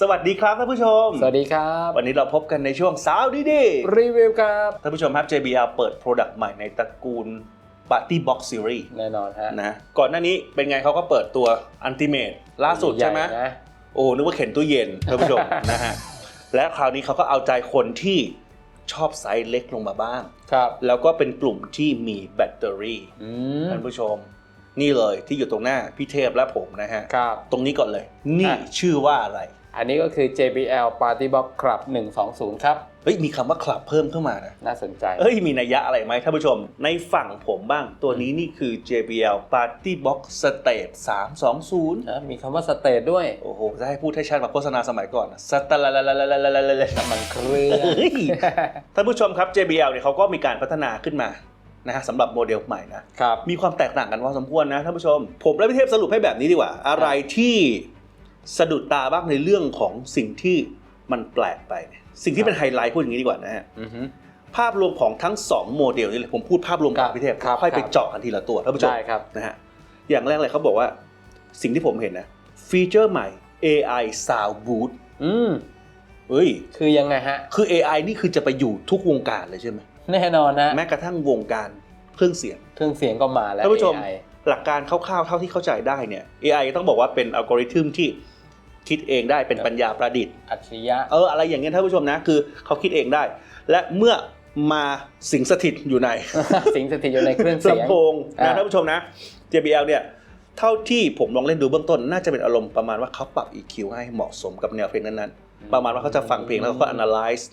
สวัสดีครับท่านผู้ชม สวัสดีครับ วันนี้เราพบกันในช่วงสาวดีดีรีวิวครับท่านผู้ชมครับ JBL เปิด Product ใหม่ในตระกูล Party Box Series แน่นอนฮะนะก่อนหน้านี้เป็นไงเขาก็เปิดตัว Ultimate ล่าสุดใช่ไหมญ่นะโอ้นึกว่าเข็นตู้เย็นท่านผู้ชมนะฮะและคราวนี้เขาก็เอาใจคนที่ชอบไซส์เล็กลงมาบ้างครับแล้วก็เป็นกลุ่มที่มีแบตเตอรี่อืมท่านผู้ชมนี่เลยที่อยู่ตรงหน้าพี่เทพและผมนะฮะครับตรงนี้ก่อนเลย นี่อะชื่อว่าอะไร อันนี้ก็คือ JBL Party Box Club 120 ครับ เฮ้ยมีคำว่าคลับเพิ่มเข้ามานะ น่าสนใจ เอ้ยมีนัยยะอะไรไหมท่านผู้ชม ในฝั่งผมบ้างตัวนี้นี่คือ JBL Party Box Stage 320 นะมีคำว่าสเตทด้วยโอ้โหจะให้พูดให้ชัดแบบโฆษณาสมัยก่อนสตลาลาลาลาลาลาลา น้ำมันเครื่อง เฮ้ยท่านผู้ชมครับ JBL เนี่ยเขาก็มีการพัฒนาขึ้นมานะฮะสำหรับโมเดลใหม่นะ ครับ มีความแตกต่างกันพอสมควรนะท่านผู้ชม ผมและพี่เทพสรุปให้แบบนี้ดีกว่า อะไรที่ สะดุดตาบ้างในเรื่องของสิ่งที่มันแปลกไป สิ่งที่เป็นไฮไลท์พูดอย่างนี้ดีกว่านะฮะอือฮึภาพรวมของทั้ง 2 โมเดลนี่เลยผมพูดภาพรวมครักับบพี่เทพครับค่อยไปครับเจาะกันทีละตัวท่านผู้ชมได้ครับนะฮะอย่างแรกเลยเขาบอกว่าสิ่งที่ผมเห็นนะฟีเจอร์ใหม่ AI Sound Booth อืมเฮ้ย คือยังไงฮะ คือ AI นี่คือจะไปอยู่ทุกวงการเลยใช่ไหมแน่นอนนะ แม้กระทั่งวงการเครื่องเสียง เครื่องเสียงก็มาแล้วท่านผู้ชม AI หลักการคร่าวๆเท่าที่เข้าใจได้เนี่ย AI ต้องบอกว่าเป็นอัลกอริทึมที่ คิดเองได้เป็นปัญญาประดิษฐ์อัจฉริยะเอออะไรอย่างเงี้ยท่านผู้ชมนะ คือเขาคิดเองได้ และเมื่อมาสิงสถิตอยู่ใน สิงสถิตอยู่ในเครื่องเสียงลำโพงนะอ่าท่านผู้ชมนะ JBL เนี่ยเท่าที่ผมลองเล่นดูเบื้องต้น น่าจะเป็นอารมณ์ประมาณว่าเขาปรับ EQ ให้เหมาะสมกับแนวเพลงนั้นๆ ประมาณว่าเขาจะฟังเพลงแล้วเขาก็ analyze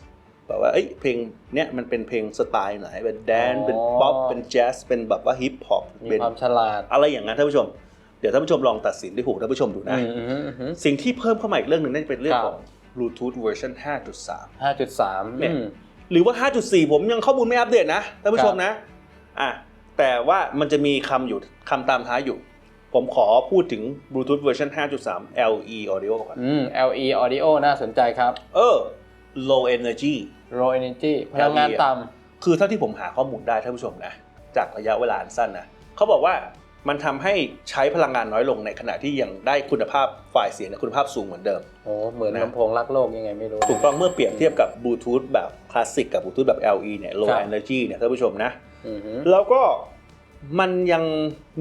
แบบว่าเอ้ยเพลงเนี้ยมันเป็นเพลงสไตล์ไหนเป็นแดนเป็นป๊อปเป็นแจ๊สเป็นแบบว่าฮิปฮอปมีเป็นความฉลาดอะไรอย่างนั้นท่านผู้ชมเดี๋ยวท่านผู้ชมลองตัดสินด้วยหูท่านผู้ชมดูนะอืมอืมอืมอืมสิ่งที่เพิ่มเข้ามาอีกเรื่องหนึ่งน่าจะเป็นเรื่องครับของ Bluetooth เวอร์ชัน5.3ห้าจุดสามเนี่ยหรือว่า 5.4 ผมยังข้อมูลไม่อัปเดตนะท่านผู้ชมนะอะแต่ว่ามันจะมีคำอยู่คำตามท้ายอยู่ ผมขอพูดถึง Bluetooth เวอร์ชัน5.3 LE Audio ก่อนอืม LE Audio น่าสนใจครับ เออ Low Energy Low Energy พลังงานต่คือเท่าที่ผมหาข้อมูลได้ท่านผู้ชมนะ จากระยะเวลาอันสั้นนะเขาบอกว่า มันทำให้ใช้พลังงานน้อยลงในขณะที่ยังได้คุณภาพฝ่ายเสียงและคุณภาพสูงเหมือนเดิมำโอ้เหมือนนะลำโพงรักโลกยังไงไม่รู้ ถูกต้องเมื่อเปรียบเทียบกับบลูทูธแบบคลาสสิกกับบลูทูธแบบ LE เนี่ย low ครับ energy เนี่ยท่านผู้ชมนะอือฮึแล้วก็มันยัง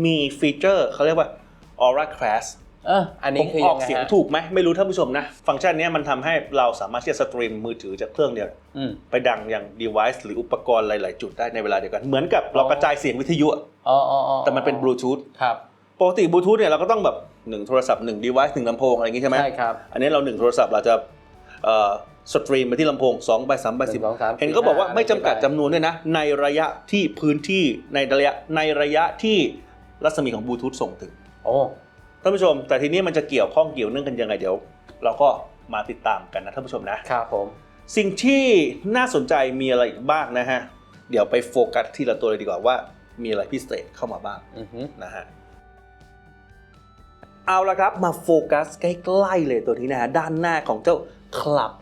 มีฟีเจอร์เขาเรียกว่า Aura Class เอออันผนี้มคืออยัอกงไงเสียงฮะถูกไหมไม่รู้ท่านผู้ชมนะ ฟังก์ชันเนี้ยมันทำให้เราสามารถที่จะสตรีมมือถือจากเครื่องเดียวอืมไปดังอย่าง device หรืออุปกรณ์หลาย ๆ จุดได้ในเวลาเดียวกัน เหมือนกับเรากระจายเสียงวิทยุอะอ๋ออ๋ออ๋อแต่มันเป็นบลูทูธครับปกติบลูทูธเนี่ยเราก็ต้องแบบหนึ่งโทรศัพท์หนึ่ง device หนึ่งลำโพงอะไรอย่างงี้ใช่ไหมใช่ครับอันนี้เราหนึ่งโทรศัพท์เราจะเอ่อสตรีมไปที่ลำโพง2ไป3ไปหนึ่งสองสาม10เห็นก็บอกว่าสี่ห้าไม่จำกัดได้จำนวนด้วยนะ ในระยะที่พื้นที่ในระยะในระยะที่รัศมีของบลูทูธส่งถึงโอ้ ท่านผู้ชม แต่ทีนี้มันจะเกี่ยวข้องเกี่ยวเนื่องกันยังไงเดี๋ยว เราก็มาติดตามกันนะท่านผู้ชมนะ ครับผม สิ่งที่น่าสนใจมีอะไรอีกบ้างนะฮะ เดี๋ยวไปโฟกัสทีละตัวเลยดีกว่าว่ามีอะไรพิเศษเข้ามาบ้างอือฮึนะฮะ เอาละครับมาโฟกัสใกล้ๆเลยตัวนี้นะฮะด้านหน้าของเจ้าคลับ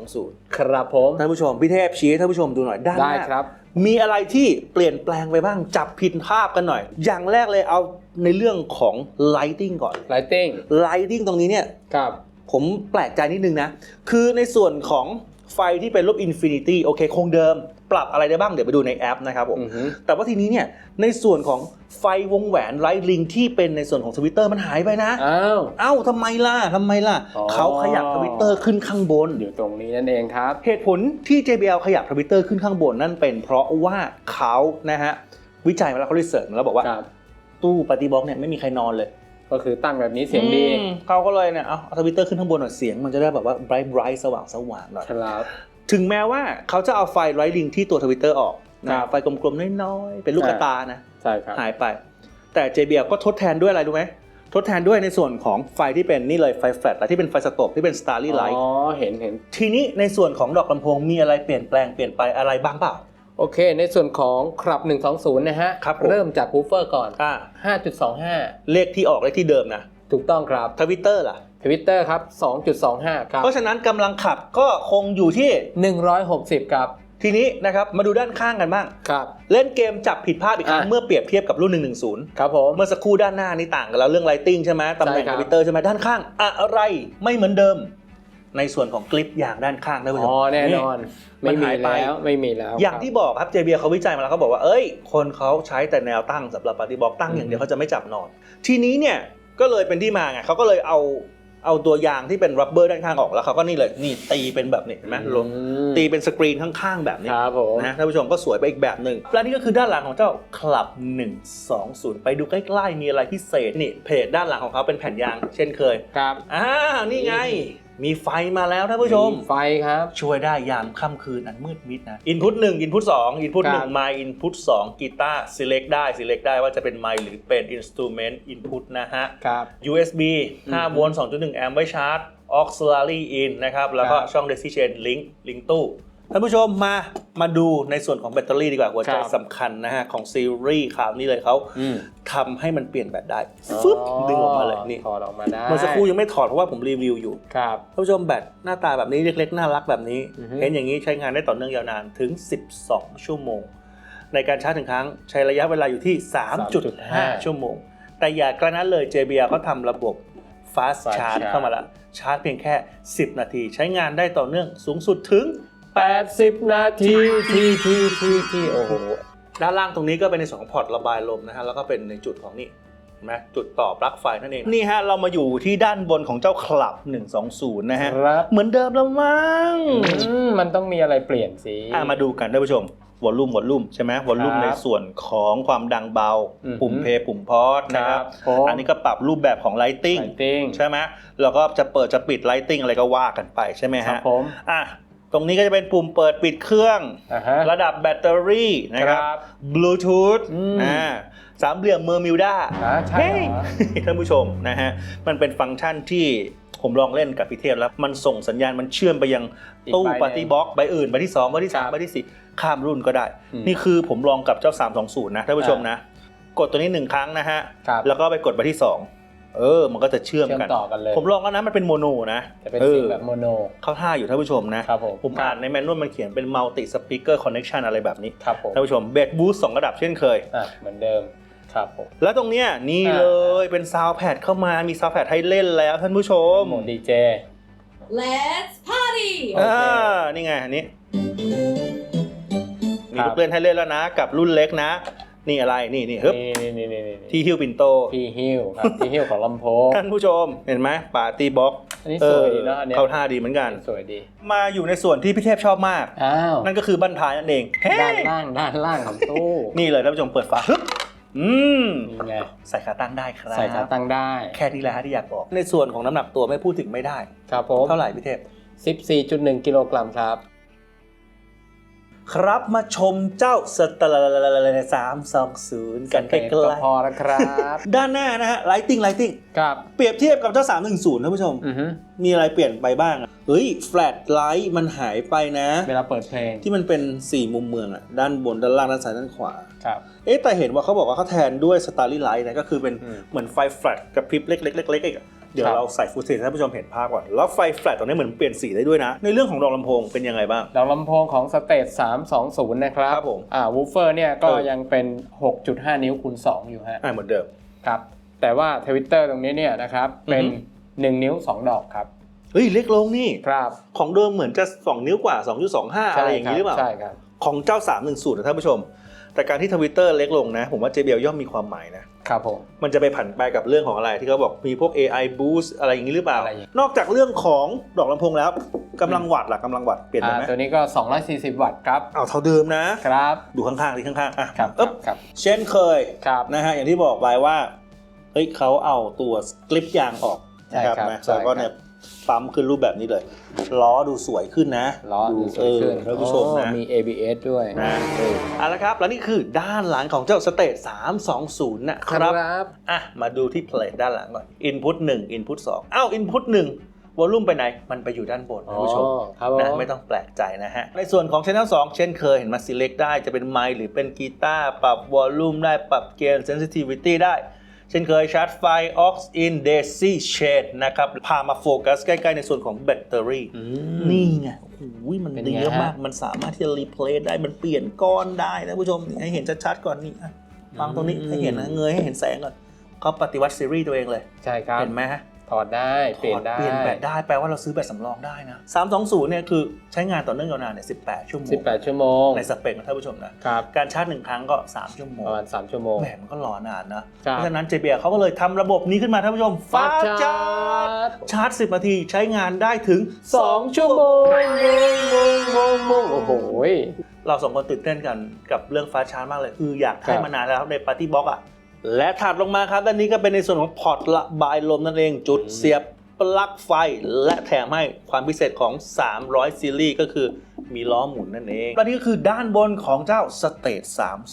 120 ครับผม ท่านผู้ชมพี่เทพชี้ให้ท่านผู้ชมดูหน่อยด้านหได้น้า ครับ มีอะไรที่เปลี่ยนแปลงไปบ้างจับผิดภาพกันหน่อย อย่างแรกเลยเอา ในเรื่องของ lighting ก่อน Lighting lighting ตรงนี้เนี่ยครับผมแปลกใจนิดนึงนะ คือในส่วนของไฟที่เป็นรูปอินฟินิตี้โอเค คงเดิม ปรับอะไรได้บ้างเดี๋ยวไปดูในแอปนะครับผมอือฮึแต่ว่าทีนี้เนี่ยในส่วนของไฟวงแหวนไลท์ลิงที่เป็นในส่วนของทวิตเตอร์มันหายไปนะ อ้าวเอ้าทำไมล่ะทำไมล่ะอ๋อเขาขยับทวิตเตอร์ขึ้นข้างบน อยู่ตรงนี้นั่นเองครับ เหตุผลที่ JBL ขยับทวิตเตอร์ขึ้นข้างบนนั่นเป็น เพราะว่าเขานะฮะวิจัยมาแล้วเขารีเสิร์ชมาแล้วบอกว่า ครับตู้ปฏิบล็อกเนี่ยไม่มีใครนอนเลยก็คือตั้งแบบนี้เสียงดีอืมเขาก็เลยเนี่ยเอาทวิตเตอร์ขึ้นข้างบนหน่อยเสียง มันจะได้แบบว่า bright bright สว่างสว่างหน่อย ครับ ถึงแม้ว่าเขาจะเอาไฟไลท์ลิงที่ตัวทวิตเตอร์ออกครันะบไฟกลมๆน้อยๆ เป็นลูกกระตานะ ใช่ครับ หายไป แต่ JBL ก็ทดแทนด้วยอะไรรู้ไหมทดแทนด้วยในส่วนของไฟที่เป็นนี่เลยไฟแฟลชและที่เป็นไฟสโตบที่เป็น Starry อ๋ Light อเห็นเห็นทีนี้ในส่วนของดอกลำโพงมีอะไรเปลี่ยนแปลงเปลี่ยนไปอะไรบ้างเปล่า โอเค ในส่วนของครับ 120 นะฮะครับผม เริ่มจากฮูฟเฟอร์ก่อน อ่า5.25 เลขที่ออกเลขที่เดิมนะถูกต้องครับทวิตเตอร์ล่ะ ทวิตเตอร์ครับ 2.25 ครับ เพราะฉะนั้นกำลังขับก็คงอยู่ที่160 ครับ ทีนี้นะครับมาดูด้านข้างกันบ้าง ครับ เล่นเกมจับผิดภาพอีกครั้งอะ เมื่อเปรียบเทียบกับรุ่น 110 ครับผม เมื่อสักครู่ด้านหน้านี่ต่างกันแล้วเรื่องไลติงใช่ไหมตำแหน่งใช่ครัทบ วิตเตอร์ใช่ไหมด้านข้าง อะไรไม่เหมือนเดิม ในส่วนของกลิปยางด้านข้างท่านผู้ชมอ๋อ แน่นอนมั ไม่นมีหายไปแล้วไม่มีแล้ว อย่างครับที่บอกครับ JBL เขาวิจัยมาแล้วเขาบอกว่าเอ้ย คนเขาใช้แต่แนวตั้งสำหรับปฏิบอกตั้งอย่างเดียวเขาจะไม่จับนอน ทีนี้เนี่ยก็เลยเป็นที่มาไงเขาก็เลยเอาเอาตัวยางที่เป็นรับเบอร์ด้านข้างออกแล้วเขาก็นี่เลยนี่ตีเป็นแบบนี้เห็นไหมลงอืมตีเป็นสกรีนข้างๆแบบนี้ครับผมนะท่านผู้ชมก็สวยไปอีกแบบหนึ่งและนี่ก็คือด้านหลังของเจ้าคลับ 120 ไปดูใกล้ๆมีอะไรพิเศษนี่เพจด้านหลังของเขาเป็นแผ่นยาง เช่นเคยครับอ่านี่ไง มีไฟมาแล้วท่านผู้ชม ไฟครับ ช่วยได้ยามค่ำคืนอันมืดมิดนะอินพุตหนึ่งอินพุตสองอินพุตคหรันึ่บงไมค์อินพุตสองกีตาร์ select ได้ select ได้ว่าจะเป็นไมค์หรือเป็น instrument input นะฮะ ครับ USB อืม5โวลต์2.1 แอมป์ไว้ชาร์จ auxiliary in นะครับ แล้วก็ครับช่อง DC chain link ลิงก์ตู้ ท่านผู้ชมมามาดูในส่วนของแบตเตอรี่ดีกว่าหัวใจครับสำคัญนะฮะ ของซีรีส์ข่าวนี้เลยเขาอืม ทำให้มันเปลี่ยนแบตได้ฟึบดึงออกมาเลยนี่ถอดออกมาได้เมื่อสักครู่ยังไม่ถอดเพราะว่าผมรีวิวอยู่ ครับ ท่านผู้ชมแบตหน้าตาแบบนี้เล็กๆ น่ารักแบบนี้ อือฮึ เห็นอย่างนี้ใช้งานได้ต่อเนื่องยาวนานถึง 12 ชั่วโมง ในการชาร์จถึงครั้งใช้ระยะเวลาอยู่ที่ 3.5 ชั่วโมง แต่อย่ากระนั้นเลย JBL เขาทำระบบ Fast Fast Charge Charge เข้ามาละชาร์จเพียงแค่ 10 นาที ใช้งานได้ต่อเนื่องสูงสุดถึง 80 นาทีทีทีทีทีโอ้โหด้านล่างตรงนี้ก็เป็นในส่วนของพอร์ตระบายลมนะฮะแล้วก็เป็นในจุดของนี่เห็นไหมจุดต่อปลั๊กไฟนั่นเองนี่ฮะเรามาอยู่ที่ด้านบนของเจ้าคลับ 120 นะฮะครับเหมือนเดิมแล้วมั้งอืมมันต้องมีอะไรเปลี่ยนสิ อะมาดูกันท่านผู้ชมวอลลุ่มวอลลุ่มใช่ไหมวอลลุ่มครับในส่วนของความดังเบา อือฮึปุ่มเพย์ปุ่มพอสนะครับผมอันนี้ก็ปรับรูปแบบของไลติงไลติ้งใช่ไหมแล้วก็จะเปิดจะปิดไลติงอะไรก็ว่ากันไปใช่ไหมครัฮะบผม อะ ตรงนี้ก็จะเป็นปุ่มเปิดปิดเครื่อง อ่าฮะ ระดับแบตเตอรี่นะครับครับบลูทูธอืม อ่าสามเหลี่ยมเมอร์มิวด้า อ่าใช่เหรอ ท่านผู้ชมนะฮะ มันเป็นฟังก์ชันที่ผมลองเล่นกับพี่เทพแล้ว มันส่งสัญญาณมันเชื่อมไปยังอีกตู้ใบหนึ่งปาร์ตี้บ็อกใบอื่น ใบที่ 2 ใบที่ครั3บใบที่ 4 ข้ามรุ่นก็ได้ อืมนี่คือผมลองกับเจ้า 320 นะท่านผู้ชมอ่านนะ กดตัวนี้ 1 ครั้งนะฮะ ครับ แล้วก็ไปกดใบที่ 2 เออ มันก็จะเชื่อมเชื่อมกัน ต่อกันเลย ผมลองแล้วนะมันเป็นโมโนนะจะเป็นอเสียองแบบโมโน เข้าท่าอยู่ท่านผู้ชมนะครับผม ผมอ่านในแมนนวลมันเขียนเป็น multi speaker connection อะไรแบบนี้ครับผมท่านผู้ชมเบสบูสต์สองระดับเช่นเคย อะเหมือนเดิมครับผม แล้วตรงเนี้ยนี่อ่า เลยเป็นซาวแพดเข้ามามีซาวแพดให้เล่นแล้วท่านผู้ชมโหมดดีเจ Let's party! โอเคอ่านี่ไงอันนี้มีครับ ลูกเล่นให้เล่นแล้วนะ กับรุ่นเล็กนะ นี่อะไรนี่นี่ฮึบนี่นี่นี่นี่ที่ฮิวปินโตที่ฮิ้วครับที่ฮิ้วของลำโพงท่านผู้ชมเห็นไหมปาร์ตี้บ็อกอันนี้สวยดีเนอะอันเนี้ยเข้าท่าดีเหมือนกัน สวยดี มาอยู่ในส่วนที่พี่เทพชอบมาก อ้าวนั่นก็คือบั้นท้ายนั่นเองเฮ้ด้านล่างด้านล่างของตู้นี่เลยท่านผู้ชมเปิดฝาฮึบอืมนี่ไงใส่ขาตั้งได้ครับใส่ขาตั้งได้ แค่นี้แหละฮะที่อยากบอก ในส่วนของน้ำหนักตัวไม่พูดถึงไม่ได้ ครับผมเท่าไหร่พี่เทพ14.1กิโลกรัมครับ ครับมาชมเจ้าสตาร์สามสองศูนย์กันใกล้ก็พอแล้วครับ ด้านหน้านะฮะไลติงไลติงครับเปรียบเทียบกับเจ้า310ท่านผู้ชม มีอะไรเปลี่ยนไปบ้างอะเฮ้ยแฟลชไลท์มันหายไปนะ เวลาเปิดเพลง ที่มันเป็น 4 มุมเมืองอะด้านบนด้านล่างด้านซ้ายด้านขวาครับเอ๊ะแต่เห็นว่าเขาบอกว่าเขาแทนด้วยสตาร์ลี่ไลท์นะก็คือเป็นเหมือนไฟแฟลชกับพริบเล็กๆๆอีก เดี๋ยวครับเราใส่ฟุตเทจให้ท่านผู้ชมเห็นภาพก่อน แล้วไฟแฟลชตรงนี้เหมือนเปลี่ยนสีได้ด้วยนะ ในเรื่องของรองลำโพงเป็นยังไงบ้าง ดอกลำโพงของสเตจ320 นะครับครับผมอ่าวูฟเฟอร์เนี่ยก็เออยังเป็น 6.5 นิ้วคูณ2 อยู่ฮะอ่าเหมือนเดิมครับแต่ว่าทวิตเตอร์ตรงนี้เนี่ยนะครับเป็นอือฮึ1นิ้ว 2 ดอกครับเฮ้ยเล็กลงนี่ครับของเดิมเหมือนจะ 2 นิ้วกว่า 2.25 อะไรอย่างนี้หรือเปล่าใช่ครับของเจ้า 310นะท่านผู้ชม แต่การที่ทวิตเตอร์เล็กลงนะ ผมว่า JBL ย่อมมีความหมายนะครับผม มันจะไปผันไปกับเรื่องของอะไร ที่เขาบอกมีพวก AI boost อะไรอย่างนี้หรือเปล่า อะไรอย่างนี้ นอกจากเรื่องของดอกลำโพงแล้วกำลังวัตต์ล่ะกำลังวัตต์เปลี่ยนไปอ่าไหมตัวนี้ก็ 240 วัตต์ครับ เอาเท่าเดิมนะ ครับ ดูข้างๆที่ข้างๆอะครับเอ๊บครับเช่นเคยครับ นะฮะอย่างที่บอกไปว่าเฮ้ยเขาเอาตัวกลิปยางออกใช่นะครับครับนะใช่แล้วก็ครับเนี่ย ปั๊มขึ้นรูปแบบนี้เลย ล้อดูสวยขึ้นนะล้อดูสวยขึ้นเออท่านผู้ชมโอ้นะมี ABS ด้วยนะเออเอาละครับ แล้วนี่คือด้านหลังของเจ้าสเตท320 นะครับครับอะมาดูที่เพลทด้านหลังก่อน Input 1 Input 2อ้าว Input 1วอลลุ่มไปไหน มันไปอยู่ด้านบนอ๋ท่าอนผู้ชมครับผมนะไม่ต้องแปลกใจนะฮะ ในส่วนของ Channel 2 เช่นเคยเห็นมา select ได้จะเป็นไมค์หรือเป็นกีตาร์ปรับวอลลุ่มได้ปรับเกณฑ์ sensitivity ได้ เช่นเคยชาร์จไฟ aux in daisy shade นะครับ พามาโฟกัสใกล้ ๆ ในส่วนของแบตเตอรี่อืมนี่ไงโอ้โหมันเป็นดีไงมากฮะมันสามารถที่จะรีเพลย์ได้ มันเปลี่ยนก้อนได้นะผู้ชมนี่ให้เห็นชัดๆก่อนนี่อะฟังตรงนี้อืมให้เห็นนะเงยให้เห็นแสงก่อนเขาปฏิวัติซีรีส์ตัวเองเลย ใช่ครับ เห็นไหมฮะ ถอดได้ เปลี่ยนได้ เปลี่ยนแบตได้ แปลว่าเราซื้อแบตสำรองได้นะ 320 เนี่ยคือใช้งานต่อเนื่องยาวนานเนี่ย 18 ชั่วโมง 18 ชั่วโมง ในสเปคนะท่านผู้ชมนะครับการชาร์จหนึ่งครั้งก็ 3 ชั่วโมปงระมาณ 3 ชั่วโมงแหมมันก็รอนานนะครัเพบราะฉะนั้น JBL เขาก็เลยทำระบบนี้ขึ้นมาท่านผู้ชม Fast Fast Charge Charge ชาร์จ 10 นาทีใช้งานได้ถึง 2 ชั่วโมงงงงงงงโอ้โหเราสองคนตื่นเต้นกันกับเรื่อง Fast Charge มากเลย คืออยากให้ครับมานานแล้วใน Party Box อะ และถัดลงมาครับด้านนี้ก็เป็นในส่วนของพอร์ตระบายลมนั่นเอง จุดเสียบปลั๊กไฟ และแถมให้ความพิเศษของ 300 ซีรีส์ก็คือมีล้อหมุนนั่นเองและนี่ก็คือด้านบนของเจ้า Stage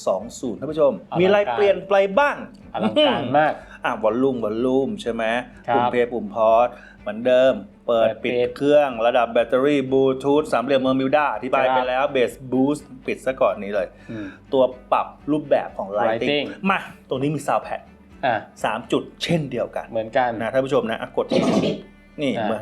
320ท่านผู้ชม มีอะไรเปลี่ยนไปบ้างอลังการมาก อะวอลลุ่มวอลลุ่มใช่ไหมครับปุ่มเพย์ปุ่มพอร์ต เหมือนเดิมเปิดเปิดปิดปิดเครื่องระดับแบตเตอรี่บลูทูธสามเหลี่ยมเมอร์มิวดาอธิบายครับไปแล้วเบสบูสต์ปิดซะก่อนนี้เลยอืมตัวปรับรูปแบบของ Lighting Lighting มาตรงนี้มี Sound Pad อะ3จุดเช่นเดียวกัน เหมือนกันนะท่านผู้ชมนะอะกดที่นี่อ่าเมื่อ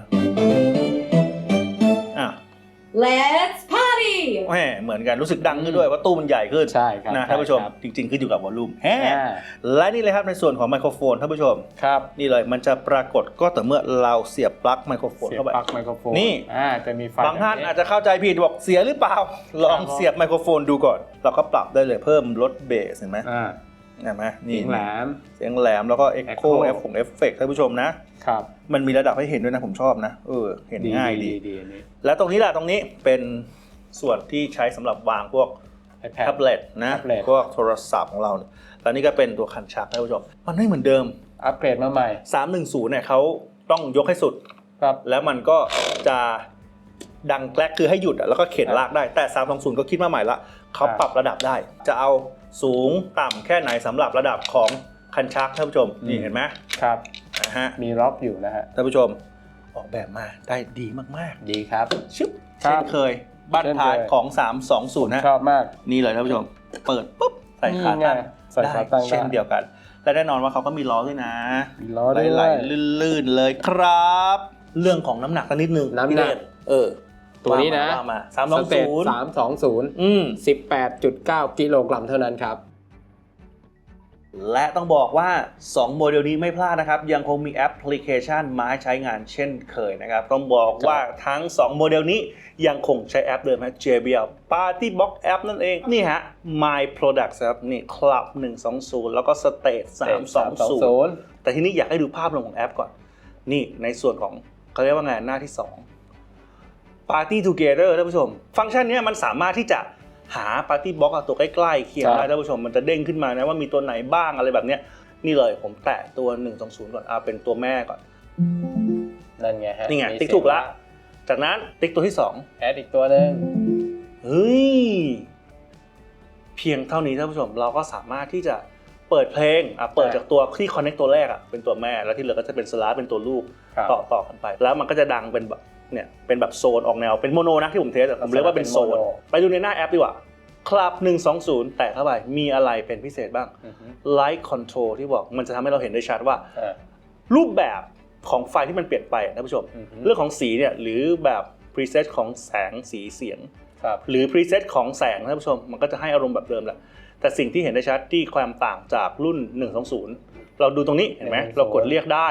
อะ Let's party! แหมเหมือนกันรู้สึกดังขึ้นด้วยว่าตู้มันใหญ่ขึ้นใช่ครับนะท่านผู้ชมใครับจริง ๆ ขึ้นอยู่กับวอลลุ่มแฮะอ่าและนี่เลยครับในส่วนของไมโครโฟนท่านผู้ชมครับนี่เลยมันจะปรากฏก็ต่อเมื่อเราเสียบปลั๊กไมโครโฟนเสียบเข้าไปปลั๊กไมโครโฟนนี่อ่าจะมีไฟบางท่านแบบอาจจะเข้าใจผิดบอกเสียหรือเปล่า ลองครับเสียบไมโครโฟนดูก่อนเราก็ปรับได้เลยเพิ่มลดเบสเห็นไหมอ่าเห็นไหมนี่เสียงแหลมเสียงแหลมแล้วก็เอ็กโค Echo เอฟของเอฟเฟกท่านผู้ชมนะครับมันมีระดับให้เห็นด้วยนะผมชอบนะเออเห็นง่ายดีดีอันนี้แล้วตรงนี้แหละตรงนี้เป็น ส่วนที่ใช้สำหรับวางพวก iPad แท็บเล็ตนะแท็บเล็ต พวกโทรศัพท์ของเราเนี่ยแล้วนี่ก็เป็นตัวคันชักท่านผู้ชม มันไม่เหมือนเดิม อัปเกรดมาใหม่310เนี่ยเขาต้องยกให้สุด ครับ แล้วมันก็จะดังแกลกคือให้หยุดอะแล้วก็เข็นครับลากได้แต่ 320 ก็คิดมาใหม่ละเขาครับปรับระดับได้ จะเอาสูงต่ำแค่ไหนสำหรับระดับของคันชักท่านผู้ชมนี่เห็นไหมครับ นะฮะมีล็อกอยู่นะฮะ ท่านผู้ชมออกแบบมาได้ดีมากดีครับ ๆ ชึบครัเช่บนเคย บ้านเช่นท้ายเคยของ 320นะชอบมาก นี่เลยท่านผู้ชม เปิดปุ๊บ ใส่ขานี่ไงตั้งใส่ได้ขาตั้งเช่นได้เดียวกัน และแน่นอนว่าเขาก็มีล้อด้วยนะมีล้อด้วยไหลๆลื่นๆเลยครับ เรื่องของน้ำหนักกันนิดนึงน้ำหนักพี่เดชเออ ตัวนี้นะว่ามาสามสองสเตศูจนย์สามสองศูนย์อืมสิบแปดจุดเก้ากิโลกรัมเท่านั้นครับ และต้องบอกว่า 2 โมเดลนี้ไม่พลาดนะครับ ยังคงมีแอปพลิเคชันมาให้ใช้งานเช่นเคยนะครับ ต้องบอกว่าทั้ง 2 โมเดลนี้ยังคงใช้แอปเดิมฮะ JBL Party Box App นั่นเอง นี่ฮะ My Products ครับ นี่ Club 120 แล้วก็ Stage 320 แต่ทีนี้อยากให้ดูภาพรวมของแอปก่อน นี่ในส่วนของเขาเรียกว่าไงหน้าที่ 2 Party Together ท่านผู้ชม ฟังก์ชันเนี้ยมันสามารถที่จะ หา Party Box อะตัวใกล้ๆเคียงครับได้ท่านผู้ชมมันจะเด้งขึ้นมานะว่ามีตัวไหนบ้างอะไรแบบเนี้ยนี่เลยผมแตะตัว 120 ก่อนเอาเป็นตัวแม่ก่อน นั่นไงฮะนี่ไงมีติ๊กถูกละ จากนั้นติ๊กตัวที่2แอดอีกตัวหนึ่งเฮ้ยเพียงเท่านี้ท่านผู้ชมเราก็สามารถที่จะเปิดเพลงอะเปิดจากตัวที่ connect ตัวแรกอะเป็นตัวแม่แล้วที่เหลือก็จะเป็นสลาเป็นตัวลูกครับต่อต่อกันไป แล้วมันก็จะดังเป็นแบบ เนี่ยเป็นแบบโซนออกแนวเป็นโมโนนะที่ผมเทสอะผมเรียกว่าเป็นโซนเป็นโมโนไปดูในหน้าแอปดีกว่าคลับ120 แตะเข้าไปมีอะไรเป็นพิเศษบ้างอือฮึ Light Control ที่บอกมันจะทำให้เราเห็นได้ชัดว่าอ่ารูปแบบของไฟที่มันเปลี่ยนไปท่านผู้ชมอือฮึเรื่องของสีเนี่ยหรือแบบ preset ของแสงสีเสียงครับหรือ preset ของแสงท่านผู้ชม มันก็จะให้อารมณ์แบบเดิมแหละแต่สิ่งที่เห็นได้ชัดที่ความต่างจากรุ่น 120 เราดูตรงนี้เห็นไหม120เรากดเรียกได้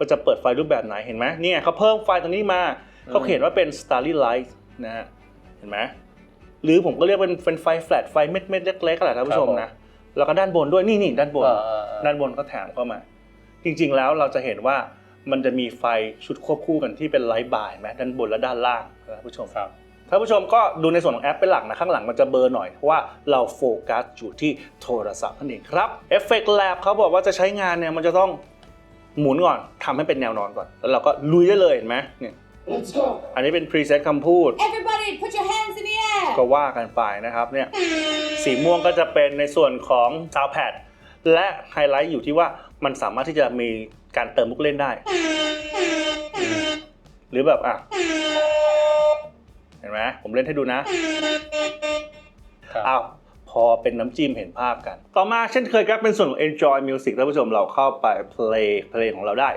ก็จะเปิดไฟรูปแบบไหนเห็นไหมเนี่ยเขาเพิ่มไฟตรงนี้มาเขาเขียนว่าเป็น starry light นะฮะเห็นไหมหรือผมก็เรียกเป็นเป็นไฟแฟลชไฟเม็ดเม็ดๆเล็กๆก็แหละท่านผู้ชมครับผมนะแล้วก็ด้านบนด้วยนี่นี่ด้านบนอ่าอ่าอ่าด้านบนก็แถมเข้ามา จริงๆแล้วเราจะเห็นว่ามันจะมีไฟชุดควบคู่กันที่เป็นไลท์บายไหมด้านบนและด้านล่างนะท่านผู้ชมครับท่านผู้ชมก็ดูในส่วนของแอปเป็นหลักนะ ข้างหลังมันจะเบลอร์หน่อย เพราะว่าเราโฟกัสอยู่ที่โทรศัพท์นั่นเองครับ Effect Lab เขาบอกว่าจะใช้งานเนี่ยมันจะต้อง หมุนก่อนทำให้เป็นแนวนอนก่อน แล้วเราก็ลุยได้เลยเห็นไหมเนี่ย Let's go! อันนี้เป็น preset คำพูด Everybody, put your hands in the air! ก็ว่ากันไปนะครับเนี่ยสีม่วงก็จะเป็นในส่วนของ Soundpad และไฮไลท์อยู่ที่ว่ามันสามารถที่จะมีการเติมลูกเล่นได้ หรือแบบอะ เห็นไหมผมเล่นให้ดูนะครับอ้าว พอเป็นน้ำจิ้มเห็นภาพกัน ต่อมาเช่นเคยครับเป็นส่วนของ Enjoy Music ท่านผู้ชมเราเข้าไป play เพลงของเราได้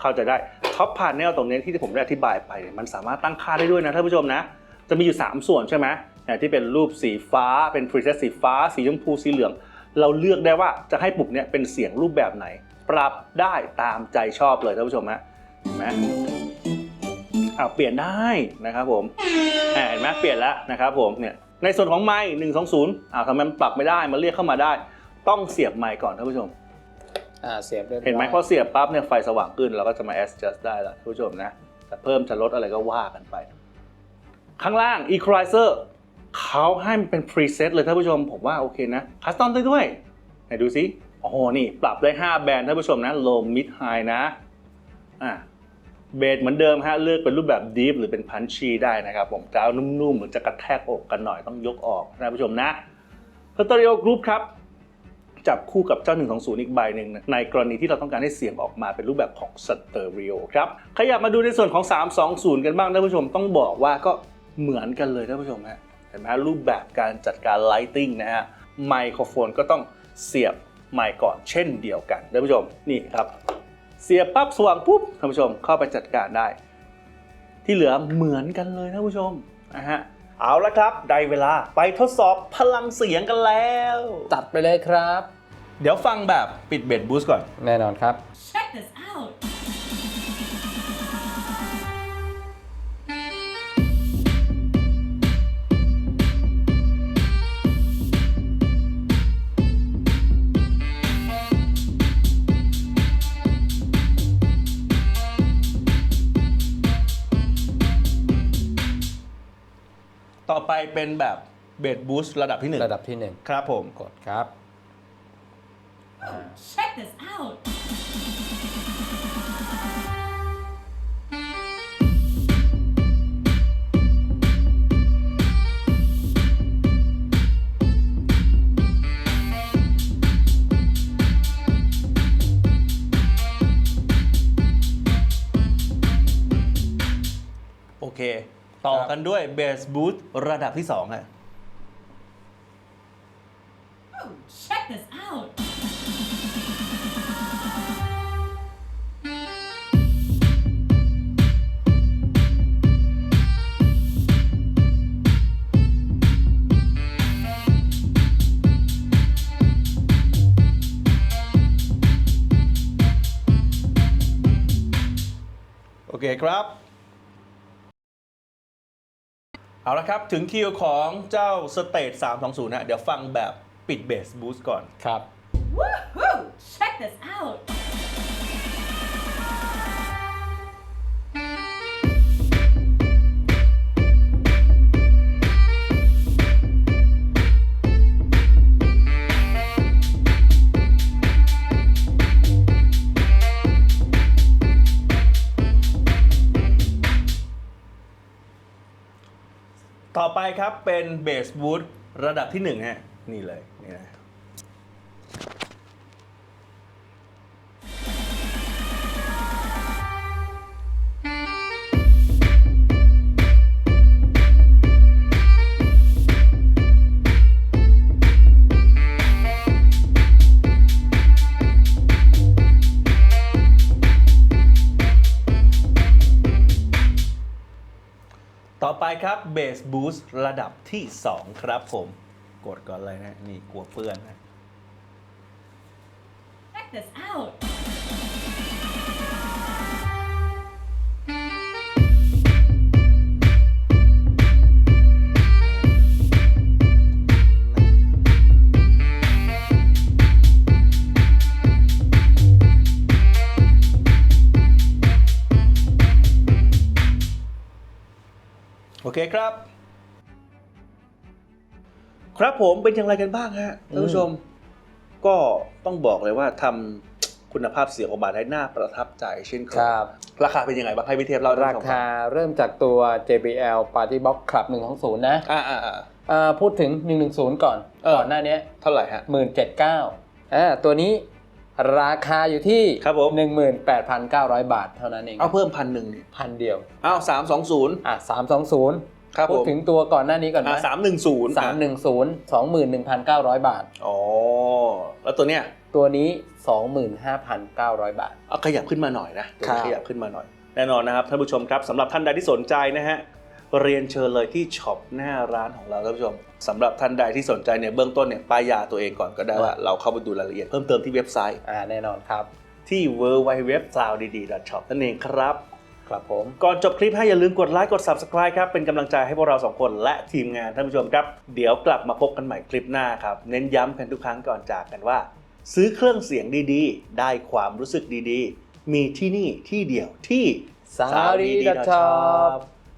เข้าใจได้ท็อปพา n เนลตรงนี้ที่ผมได้อธิบายไปเนี่ยมันสามารถตั้งค่าได้ด้วยนะท่านผู้ชมนะ จะมีอยู่ 3 ส่วนใช่ไหมอย่างที่เป็นรูปสีฟ้าเป็น preset สีฟ้า สีชมพูสีเหลือง เราเลือกได้ว่าจะให้ปุ่มเนี้ยเป็นเสียงรูปแบบไหน ปรับได้ตามใจชอบเลยท่านผู้ชมฮะเห็นไหมอ่าเปลี่ยนได้นะครับผมเห็นไหมเปลี่ยนแล้วนะครับผมเนี่ย ในส่วนของไมค์หนึ่งสองศูนย์อ่าทำไมมันปรับไม่ได้มันเรียกเข้ามาได้ ต้องเสียบไมค์ก่อนท่านผู้ชมอ่าเสียบเรียบร้อยเห็นไหมพอเสียบปั๊บเนี่ยไฟสว่างขึ้นเราก็จะมา adjust ได้แล้วท่านผู้ชมนะจะเพิ่มจะลดอะไรก็ว่ากันไป ข้างล่าง equalizer เขาให้มันเป็น preset เลยท่านผู้ชม ผมว่าโอเคนะ custom ได้ด้วยไหนดูซิโอ้โหนี่ปรับได้ 5 แบรนด์ท่านผู้ชมนะ low mid high นะอะ เบสเหมือนเดิมฮะเลือกเป็นรูปแบบ deep หรือเป็น punchy ได้นะครับผมจะเอานุ่มๆเหมือนจะกระแทกอกกันหน่อยต้องยกออกท่านผู้ชมนะ Stereo Group ครับจับคู่กับเจ้า 120 อีกใบหนึ่งในกรณีที่เราต้องการให้เสียงออกมาเป็นรูปแบบของสเตอริโอครับ ขยับมาดูในส่วนของ 320 กันบ้างท่านผู้ชมต้องบอกว่าก็เหมือนกันเลยท่านผู้ชมฮะเห็นไหมฮะรูปแบบการจัดการไลติ้งนะฮะไมโครโฟนก็ต้องเสียบไมค์ก่อนเช่นเดียวกันท่านผู้ชมนี่ครับ เสียบปั๊บสว่างปุ๊บท่านผู้ชมเข้าไปจัดการได้ ที่เหลือเหมือนกันเลยท่านผู้ชมนะฮะเอาละครับ ได้เวลาไปทดสอบพลังเสียงกันแล้วจัดไปเลยครับ เดี๋ยวฟังแบบปิดเบสบูสต์ก่อน แน่นอนครับ Check this out. ไปเป็นแบบเบสบูสต์ระดับที่หนึ่งระดับที่หนึ่งครับผม กดครับอ่า Check this out. กันด้วยเบสบูสต์ระดับที่2ฮะ Check this out. โอเคครับ เอาละครับ ถึงคิวของเจ้าสเตท320ฮะเดี๋ยวฟังแบบปิดเบสบูสต์ก่อน ครับ Woohoo! Check this out. ครับเป็นเบสบูดระดับที่1ฮะนี่เลยนี่นะ เบสบูสต์ระดับที่ 2 ครับผม กดก่อนเลยนะ นี่กลัวเปื้อนนะ Check this out. เคครับ ครับผมเป็นอย่างไรกันบ้างฮะท่านผู้ชม ก็ต้องบอกเลยว่าทำคุณภาพเสียงออกมาได้น่าประทับใจเช่นเคคยรับ ราคาเป็นยังไงบ้างให้พี่เทพเล่าให้ราท่นผู้ชมคาเริ่มจากตัว JBL Party Box Club 120 นะอ่าอ่าอ่าอ่าพูดถึง 110 ก่อนเออก่อนหน้านี้เท่าไหร่ฮะ 17,900อ่าตัวนี้ ราคาอยู่ที่ครับผม18,900บาทเท่านั้นเองเอาเพิ่มพันหนึ่งพันเดียวเอาสามสองศูนย์อะ320ครับพูผดมถึงตัวก่อนหน้านี้ก่อนไหมอ่าสามหนึ่งศูนย์310 21,900บาท อ๋อ แล้วตัวเนี้ยตัวนี้25,900บาท เอาขยับขึ้นมาหน่อยนะตัวครันี้บขยับขึ้นมาหน่อย แน่นอนนะครับท่านผู้ชมครับสำหรับท่านใดที่สนใจนะฮะ เรียนเชิญเลยที่ช็อปหน้าร้านของเราท่านผู้ชมสำหรับท่านใดที่สนใจเนี่ยเบื้องต้นเนี่ยป้ายยาตัวเองก่อนก็ได้ว่าเราเข้าไปดูรายละเอียดเพิ่มเติมที่เว็บไซต์อ่าแน่นอนครับที่ w w w s o u n d d s h o p นั่นเองครับครับผมก่อนจบคลิปให้อย่าลืมกดไลค์กด Subscribe ครับ เป็นกำลังใจให้พวกเราสองคนและทีมงานท่านผู้ชมครับ เดี๋ยวกลับมาพบกันใหม่คลิปหน้าครับ เน้นย้ำกันทุกครั้งก่อนจากกันว่า ซื้อเครื่องเสียงดีๆ ได้ความรู้สึกดีๆ มีที่นี่ที่เดียวที่ Saudi.shop